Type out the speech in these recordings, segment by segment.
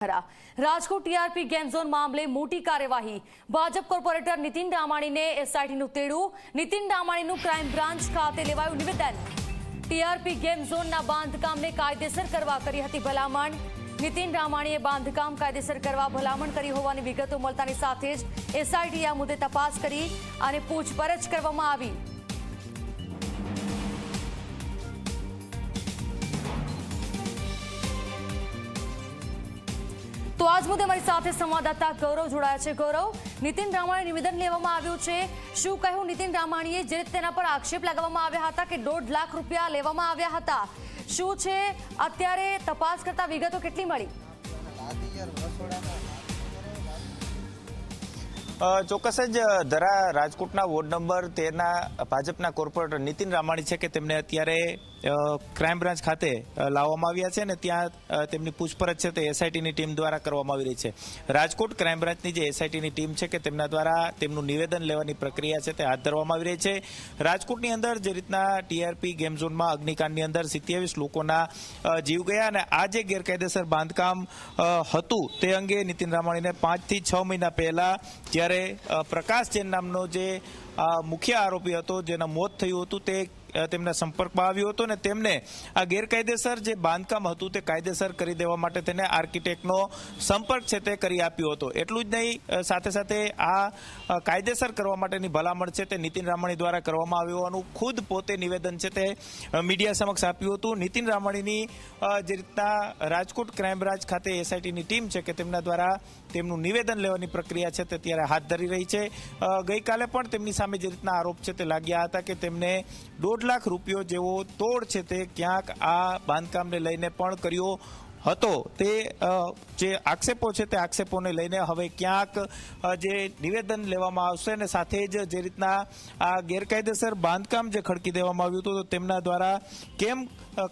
Rajkot TRP game zone મામલે મોટી કાર્યવાહી. ભાજપ કોર્પોરેટર નીતિન ડામાણીને એસઆઈટીનું તેડું. નીતિન ડામાણીનું ક્રાઇમ બ્રાન્ચ ખાતે લેવાયું નિવેદન. ટીઆરપી ગેમ ઝોનના બાંધકામને કાયદેસર કરવા કરી હતી ભલામણ. નીતિન ડામાણીએ બાંધકામ કાયદેસર કરવા ભલામણ કરી હોવાની વિગતો મળતાની સાથે જ એસઆઈટી આ મુદ્દે તપાસ કરી અને પૂછપરછ કરવામાં આવી. તો આજ મુદ્દે મારી સાથે સંવાદદાતા ગૌરવ જોડાયા છે. ગૌરવ, નીતિન રામાણી નિવેદન લેવામાં આવ્યું છે. શું કહ્યું નીતિન રામાણીએ? જે તેના પર આક્ષેપ લગાવવામાં આવ્યા હતા કે દોઢ લાખ રૂપિયા લેવામાં આવ્યા હતા. શું છે? અત્યારે તપાસ કરતા વિગતો કેટલી મળી? ચોક્કસ જ ધરા રાજકોટના વોર્ડ નંબર તેરના ભાજપના કોર્પોરેટર નીતિન રામાણી છે કે તેમને અત્યારે ક્રાઇમ બ્રાન્ચ ખાતે લાવવામાં આવ્યા છે અને ત્યાં તેમની પૂછપરછ છે તે એસઆઈટીની ટીમ દ્વારા કરવામાં આવી રહી છે. રાજકોટ ક્રાઇમ બ્રાન્ચની જે એસઆઈટીની ટીમ છે કે તેમના દ્વારા તેમનું નિવેદન લેવાની પ્રક્રિયા છે તે હાથ ધરવામાં આવી રહી છે. રાજકોટની અંદર જે રીતના ટીઆરપી ગેમ ઝોનમાં અગ્નિકાંડની અંદર સિત્યાવીસ લોકોના જીવ ગયા અને આ જે ગેરકાયદેસર બાંધકામ હતું તે અંગે નીતિન રામાણીને પાંચથી છ મહિના પહેલા જ્યારે અ, પ્રકાશ જૈન નામનો જે મુખ્ય આરોપી હતો જેના મોત થયું હતું તે તેમના સંપર્કમાં આવ્યો હતો અને તેમને આ ગેરકાયદેસર જે બાંધકામ હતું તે કાયદેસર કરી દેવા માટે તેને આર્કિટેક્ટનો સંપર્ક છે તે કરી આપ્યો હતો. એટલું જ નહીં સાથે સાથે આ કાયદેસર કરવા માટેની ભલામણ છે તે નીતિન રામાણી દ્વારા કરવામાં આવ્યું હોવાનું ખુદ પોતે નિવેદન છે તે મીડિયા સમક્ષ આપ્યું હતું. નીતિન રામાણીની જે રીતના રાજકોટ ક્રાઇમ બ્રાન્ચ ખાતે એસઆઈટીની ટીમ છે કે તેમના દ્વારા તેમનું નિવેદન લેવાની પ્રક્રિયા છે તે ત્યારે હાથ ધરી રહી છે. ગઈકાલે પણ તેમની સામે જે રીતના આરોપ છે તે લાગ્યા હતા કે તેમને દોઢ લાખ રૂપિયો જેવો તોડ છે તે ક્યાંક આ બાંધકામને લઈને પણ કર્યો હતો. તે જે આક્ષેપો છે તે આક્ષેપોને લઈને હવે ક્યાંક જે નિવેદન લેવામાં આવશે અને સાથે જ જે રીતના આ ગેરકાયદેસર બાંધકામ જે ખડકી દેવામાં આવ્યું હતું, તો તેમના દ્વારા કેમ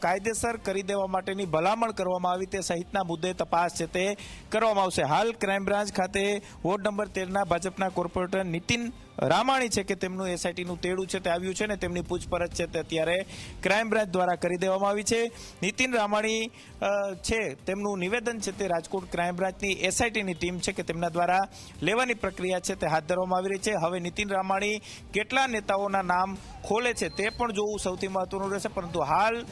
કાયદેસર કરી દેવા માટેની ભલામણ કરવામાં આવી તે સહિતના મુદ્દે તપાસ છે તે કરવામાં આવશે. હાલ ક્રાઇમ બ્રાન્ચ ખાતે વોર્ડ નંબર તેરના ભાજપના કોર્પોરેટર નીતિન રામાણી છે કે તેમનું એસઆઈટીનું તેડું છે તે આવ્યું છે ને તેમની પૂછપરછ છે તે અત્યારે ક્રાઇમ બ્રાન્ચ દ્વારા કરી દેવામાં આવી છે. નીતિન રામાણી છે, તેમનું નિવેદન છે તે રાજકોટ ક્રાઇમ બ્રાન્ચની એસઆઈટીની ટીમ છે કે તેમના દ્વારા લેવાની પ્રક્રિયા છે તે હાથ ધરવામાં આવી રહી છે. હવે નીતિન રામાણી કેટલા નેતાઓના નામ ખોલે છે તે પણ જોવું સૌથી મહત્વનું રહેશે. પરંતુ હાલ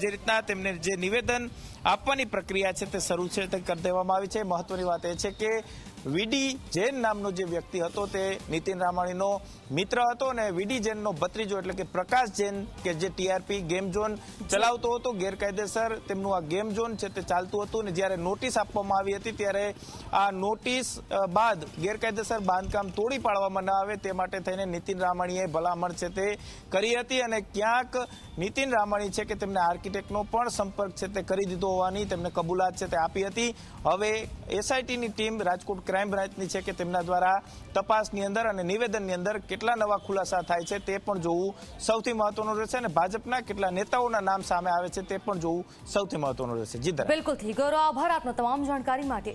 જે રીતના તેમને જે નિવેદન આપવાની પ્રક્રિયા છે તે શરૂ છે તે કરી દેવામાં આવી છે. મહત્વની વાત એ છે કે વીડી જૈન નામનો જે વ્યક્તિ હતો તે નીતિન રામાણીનો મિત્ર હતો અને વીડી જૈનનો ભત્રીજો એટલે કે પ્રકાશ જૈન કે જે ટીઆરપી ગેમ ઝોન ચલાવતો હતો, ગેરકાયદેસર તેમનું આ ગેમ ઝોન છે તે ચાલતું હતું અને જ્યારે નોટિસ આપવામાં આવી હતી ત્યારે આ નોટિસ બાદ ગેરકાયદેસર બાંધકામ તોડી પાડવામાં ન આવે તે માટે થઈને નીતિન રામાણીએ ભલામણ છે તે કરી હતી અને ક્યાંક નીતિન રામાણી છે કે તેમને આર્કિટેક્ટનો પણ સંપર્ક છે તે કરી દીધો હોવાની તેમને કબૂલાત છે તે આપી હતી. હવે એસઆઈટીની ટીમ રાજકોટ ક્રાઇમ બ્રાન્ચની છે કે તેમના દ્વારા તપાસની અંદર અને નિવેદનની અંદર કેટલા નવા ખુલાસા થાય છે તે પણ જોવું સૌથી મહત્વનું રહેશે અને ભાજપના કેટલા નેતાઓના નામ સામે આવે છે તે પણ જોવું સૌથી મહત્વનું રહેશે. જી બિલકુલ આભાર આપનો તમામ જાણકારી માટે.